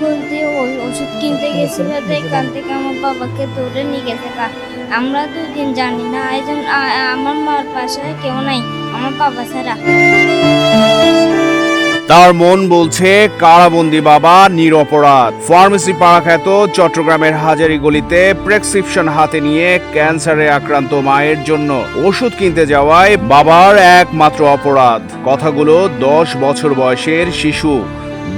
গলতে ওই ওষুধ কিনতে গেছিল, তো এখান থেকে আমার বাবাকে ধরে নিয়ে গেছে। আমরা দুদিন জানি না একজন আমার মার পাশে কেউ নাই, আমার বাবা ছাড়া। তার মন বলছে, কারাবন্দি বাবা নিরপরাধ। ফার্মেসি পাড়াখ্যাত চট্টগ্রামের হাজারি গলিতে প্রেসক্রিপশন হাতে নিয়ে ক্যান্সারে আক্রান্ত মায়ের জন্য ওষুধ কিনতে যাওয়ায় বাবার একমাত্র অপরাধ। কথাগুলো দশ বছর বয়সের শিশু।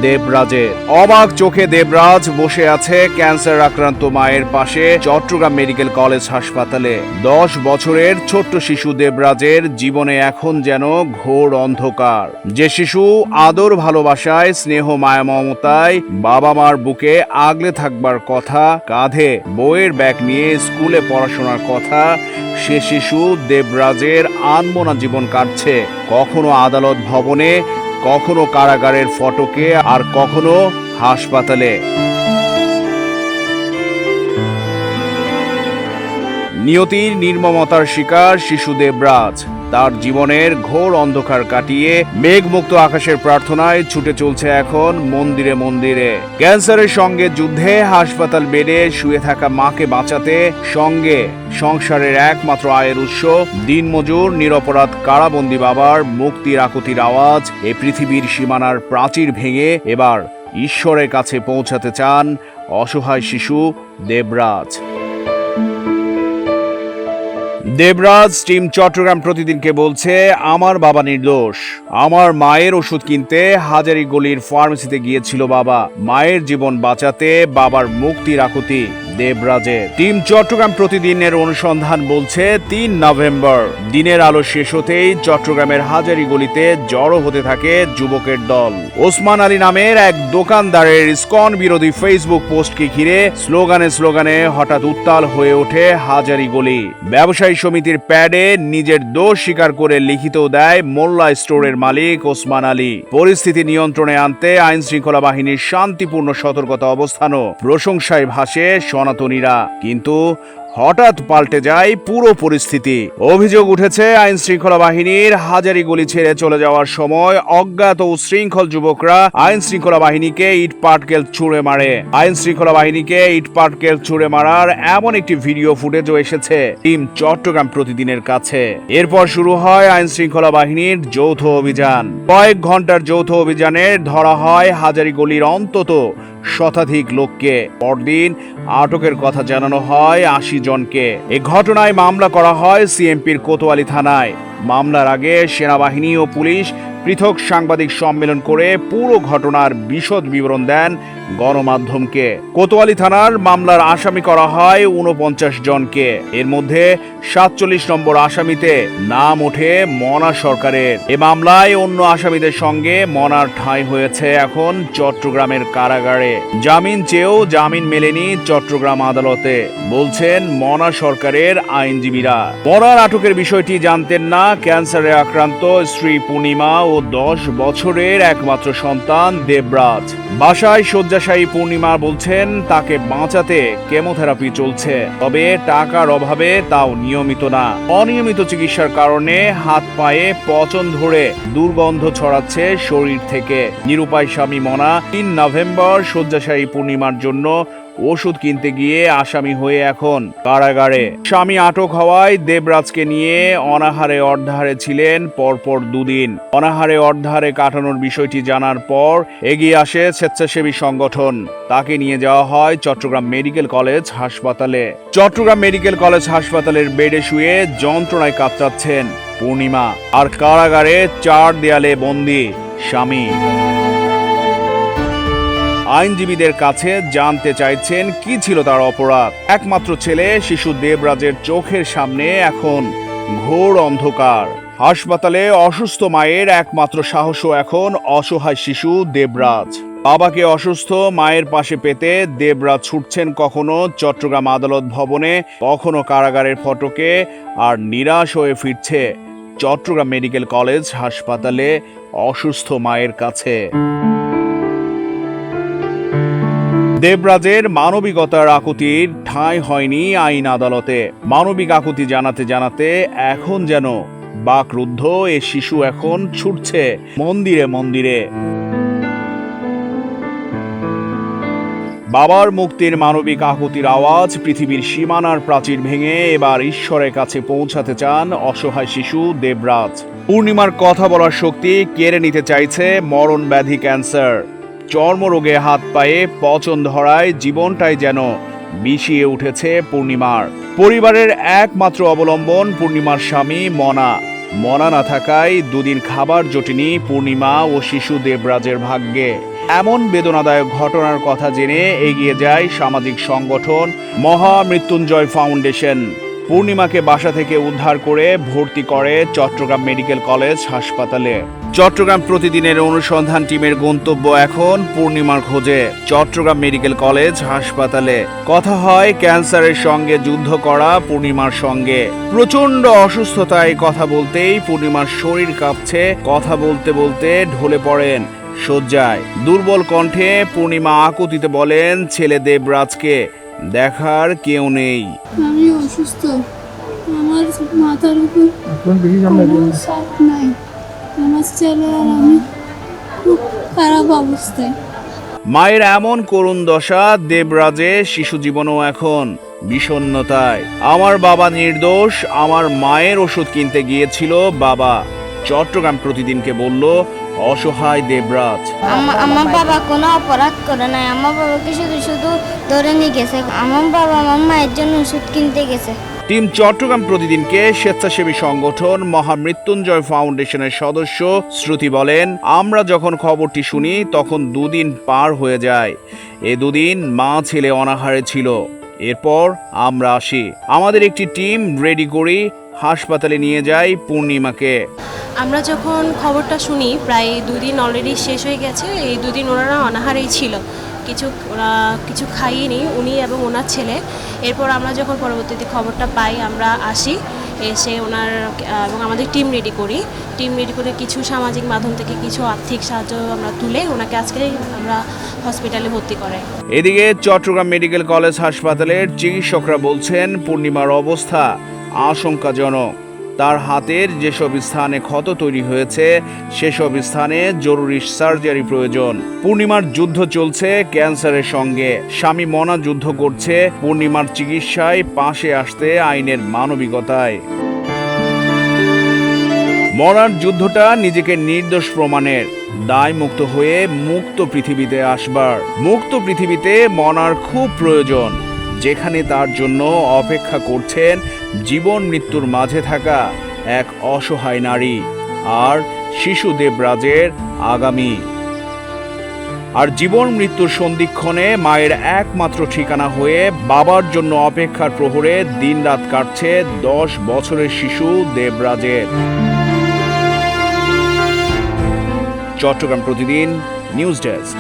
দেবরাজের। অবাক চোখে দেবরাজ বসে আছে ক্যান্সার আক্রান্ত মায়ের পাশে চট্টগ্রাম মেডিকেল কলেজ হাসপাতালে। দশ বছরের ছোট্ট শিশু দেবরাজের জীবনে এখন যেন ঘোর অন্ধকার। যে শিশু আদর ভালোবাসায়, স্নেহ মায়া মমতায় বাবা মার বুকে আগলে থাকবার কথা, কাঁধে বইয়ের ব্যাগ নিয়ে স্কুলে পড়াশোনার কথা, সে শিশু দেবরাজের আনমনা জীবন কাটছে। কখনো আদালত ভবনে কখনো কারাগারের ফটকে আর কখনো হাসপাতালে। নিয়তির নির্মমতার শিকার শিশু দেবরাজ। তার জীবনের ঘোর অন্ধকার কাটিয়ে মেঘমুক্ত আকাশের প্রার্থনায় ছুটে চলছে এখন মন্দিরে মন্দিরে। ক্যান্সারের সঙ্গে যুদ্ধে হাসপাতাল বেডে শুয়ে থাকা মাকে বাঁচাতে সঙ্গে সংসারের একমাত্র আয়ের উৎস দিনমজুর, নিরপরাধ কারাবন্দি বাবার মুক্তির আকুতির আওয়াজ এ পৃথিবীর সীমানার প্রাচীর ভেঙে এবার ঈশ্বরের কাছে পৌঁছাতে চান অসহায় শিশু দেবরাজ। দেবরাজ, টিম চট্টগ্রাম প্রতিদিনকে বলছে, আমার বাবা নির্দোষ। আমার মায়ের ওষুধ কিনতে হাজারি গলির ফার্মেসিতে গিয়েছিল বাবা। মায়ের জীবন বাঁচাতে বাবার মুক্তির আকুতি দেবরাজের টিম চট্টগ্রাম প্রতিদিনের অনুসন্ধান বলছে, তিন নভেম্বর দিনের আলো শেষ হতেই চট্টগ্রামের হাজারি গলিতে জড়ো হতে থাকে যুবকের দল। ওসমান আলী নামের এক দোকানদারের স্কন বিরোধী ফেসবুক পোস্টকে ঘিরে স্লোগানে স্লোগানে হঠাৎ উত্তাল হয়ে ওঠে হাজারি গলি। ব্যবসায়ী সমিতির প্যাডে নিজের দোষ স্বীকার করে লিখিত দেয় মোল্লা স্টোরের মালিক ওসমান আলী। পরিস্থিতি নিয়ন্ত্রণে আনতে আইন শৃঙ্খলা বাহিনীর শান্তিপূর্ণ সতর্কতা অবস্থানও প্রশংসায় ভাসে সনাতনীরা। কিন্তু হঠাৎ পাল্টে যায় পুরো পরিস্থিতি। অভিযোগ উঠেছে আইন শৃঙ্খলা বাহিনীর হাজারি গলি ছেড়ে চলে যাওয়ার সময় অজ্ঞাত উশৃঙ্খল যুবকরা আইন শৃঙ্খলা বাহিনীকে ইট পাটকেল ছুঁড়ে মারে। আইন শৃঙ্খলা বাহিনীকে ইট পাটকেল ছুঁড়ে মারার এমন একটি ভিডিও ফুটেজও এসেছে টিম চট্টগ্রাম প্রতিদিনের কাছে। এরপর শুরু হয় আইন শৃঙ্খলা বাহিনীর যৌথ অভিযান। কয়েক ঘণ্টার যৌথ অভিযানে ধরা হয় হাজারি গলির অন্তত শতাধিক লোককে। পরদিন আটকের কথা জানানো হয় আশি জনকে। এ ঘটনায় মামলা করা হয় সিএমপির কোতোয়ালি থানায়। মামলার আগে সেনাবাহিনী ও পুলিশ পৃথক সাংবাদিক সম্মেলন করে পুরো ঘটনার বিশদ বিবরণ দেন গণমাধ্যমকে। কোতোয়ালি থানার মামলার আসামি করা হয় উনপঞ্চাশ জনকে। এর মধ্যে সাতচল্লিশ নম্বর আসামিতে নাম ওঠে মনা সরকারের। এ মামলায় অন্য আসামিদের সঙ্গে মনার ঠাঁই হয়েছে এখন চট্টগ্রামের কারাগারে। জামিন চেয়েও জামিন মেলেনি চট্টগ্রাম আদালতে। বলছেন মনা সরকারের আইনজীবীরা। মনার আটকের বিষয়টি জানতেন না ক্যান্সারে আক্রান্ত স্ত্রী পূর্ণিমা ও দশ বছরের একমাত্র সন্তান দেবরাজ। বাসায় শয্যাশায়ী পূর্ণিমা বলছেন, তাকে বাঁচাতে কেমোথেরাপি চলছে। তবে টাকার অভাবে তাও নিয়মিত না। অনিয়মিত চিকিৎসার কারণে হাত পায়ে পচন ধরে দুর্গন্ধ ছড়াচ্ছে শরীর থেকে। নিরুপায় স্বামী মনা, তিন নভেম্বর শয্যাশায়ী পূর্ণিমার জন্য ওষুধ কিনতে গিয়ে আসামি হয়ে এখন কারাগারে। স্বামী আটক হওয়ায় দেবরাজকে নিয়ে অনাহারে অর্ধাহারে ছিলেন পরপর দুদিন। অনাহারে অর্ধাহারে কাটানোর বিষয়টি জানার পর এগিয়ে আসে স্বেচ্ছাসেবী সংগঠন। তাকে নিয়ে যাওয়া হয় চট্টগ্রাম মেডিকেল কলেজ হাসপাতালে। চট্টগ্রাম মেডিকেল কলেজ হাসপাতালের বেডে শুয়ে যন্ত্রণায় কাতরাচ্ছেন পূর্ণিমা। আর কারাগারে চার দেয়ালে বন্দি স্বামী। আইনজীবীদের কাছে জানতে চাইছেন কি ছিল তার অপরাধ। একমাত্র ছেলে, শিশু দেবরাজের চোখের সামনে এখন ঘোর অন্ধকার। হাসপাতালে অসুস্থ মায়ের একমাত্র সাহসও এখন অসহায় শিশু দেবরাজ। বাবাকে অসুস্থ মায়ের পাশে পেতে দেবরাজ ছুটছেন কখনো চট্টগ্রাম আদালত ভবনে কখনো কারাগারের ফটকে আর নিরাশ হয়ে ফিরছে চট্টগ্রাম মেডিকেল কলেজ হাসপাতালে অসুস্থ মায়ের কাছে। দেবরাজের মানবিকতার আকুতির ঠাঁই হয়নি আইন আদালতে। মানবিক আকুতি জানাতে জানাতে এখন যেন বাকরুদ্ধ এ শিশু এখন ছুটছে মন্দিরে মন্দিরে। বাবার মুক্তির মানবিক আকুতির আওয়াজ পৃথিবীর সীমানার প্রাচীর ভেঙে এবার ঈশ্বরের কাছে পৌঁছাতে চান অসহায় শিশু দেবরাজ। পূর্ণিমার কথা বলার শক্তি কেড়ে নিতে চাইছে মরণ ব্যাধি ক্যান্সার। চর্মরোগে হাত পায়ে পচন ধরায় জীবনটাই যেন বিষিয়ে উঠেছে পূর্ণিমার। পরিবারের একমাত্র অবলম্বন পূর্ণিমার স্বামী মনা। মনা না থাকায় দুদিন খাবার জটিনি পূর্ণিমা ও শিশু দেবরাজের ভাগ্যে। এমন বেদনাদায়ক ঘটনার কথা জেনে এগিয়ে যায় সামাজিক সংগঠন মহামৃত্যুঞ্জয় ফাউন্ডেশন। পূর্ণিমাকে বাসা থেকে উদ্ধার করে ভর্তি করে চট্টগ্রাম মেডিকেল কলেজ হাসপাতালে। চট্টগ্রাম প্রতিদিনের অনুসন্ধান টিমের গন্তব্য এখন পূর্ণিমার খোঁজে। চট্টগ্রাম মেডিকেল কলেজ হাসপাতালে। কথা হয় ক্যান্সারের সঙ্গে যুদ্ধ করা পূর্ণিমার সঙ্গে। প্রচণ্ড অসুস্থতায় কথা বলতেই পূর্ণিমার শরীর কাঁপছে কথা বলতে বলতে ঢলে পড়েন শয্যায়। দুর্বল কণ্ঠে পূর্ণিমা আকুতিতে বলেন ছেলে দেবরাজকে দেখার কেউ নেই। আমি অসুস্থ। আমার মাথার উপর নাই। আমার ছেলে আর আমি খুব খারাপ অবস্থায়। মায়ের এমন করুণ দশা দেবরাজে শিশু জীবনও এখন বিষণ্ণতায়। আমার বাবা নির্দোষ আমার মায়ের ওষুধ কিনতে গিয়েছিল বাবা। চট্টগ্রাম প্রতিদিনকে বলল অসহায় দেবরাজ। আমার বাবা কোনো অপরাধ করে নাই। আমার বাবাকে শুধু শুধু ধরে নিয়ে গেছে। আমার বাবা আমার মায়ের জন্য ওষুধ কিনতে গেছে। টিম চট্টগ্রাম প্রতিদিনকে স্বেচ্ছাসেবী সংগঠন মহামৃত্যুঞ্জয় ফাউন্ডেশনের সদস্য শ্রুতি বলেন, আমরা যখন খবরটি শুনি, তখন দুদিন পার হয়ে যায়। এ দুদিন মা ছেলে অনাহারে ছিল। এরপর আমরা আসি। আমাদের একটি টিম রেডি করি, হাসপাতালে নিয়ে যাই পূর্ণিমাকে। আমরা যখন খবরটা শুনি, প্রায় দুদিন অলরেডি শেষ হয়ে গেছে। এই দুদিন ওনারা অনাহারেই ছিল। কিছু কিছু খাইয়েনি, উনি এবং ওনার ছেলে। এরপর আমরা যখন পরবর্তীতে খবরটা পাই, আমরা আসি, এসে ওনার, এবং আমাদের টিম রেডি করি। টিম রেডি করে কিছু সামাজিক মাধ্যম থেকে কিছু আর্থিক সাহায্য আমরা তুলে ওনাকে আজকে আমরা হসপিটালে ভর্তি করাই। এদিকে চট্টগ্রাম মেডিকেল কলেজ হাসপাতালের চিকিৎসকরা বলছেন, পূর্ণিমার অবস্থা আশঙ্কাজনক। তার হাতের যেসব স্থানে ক্ষত তৈরি হয়েছে, সেসব স্থানে জরুরি সার্জারি প্রয়োজন। পূর্ণিমার যুদ্ধ চলছে ক্যান্সারের সঙ্গে। স্বামী মনা যুদ্ধ করছে, পূর্ণিমার চিকিৎসায় পাশে আসতে আইনের মানবিকতায়। মরার যুদ্ধটা নিজেকে নির্দোষ প্রমাণের। দায় মুক্ত হয়ে মুক্ত পৃথিবীতে আসবার। মুক্ত পৃথিবীতে মনার খুব প্রয়োজন। যেখানে তার জন্য অপেক্ষা করছেন জীবন মৃত্যুর মাঝে থাকা এক অসহায় নারী আর শিশু দেবরাজের আগামী। আর জীবন মৃত্যুর সন্ধিক্ষণে মায়ের একমাত্র ঠিকানা হয়ে বাবার জন্য অপেক্ষার প্রহরে দিনরাত কাটছে দশ বছরের শিশু দেবরাজের। চট্টগ্রাম প্রতিদিন নিউজ ডেস্ক।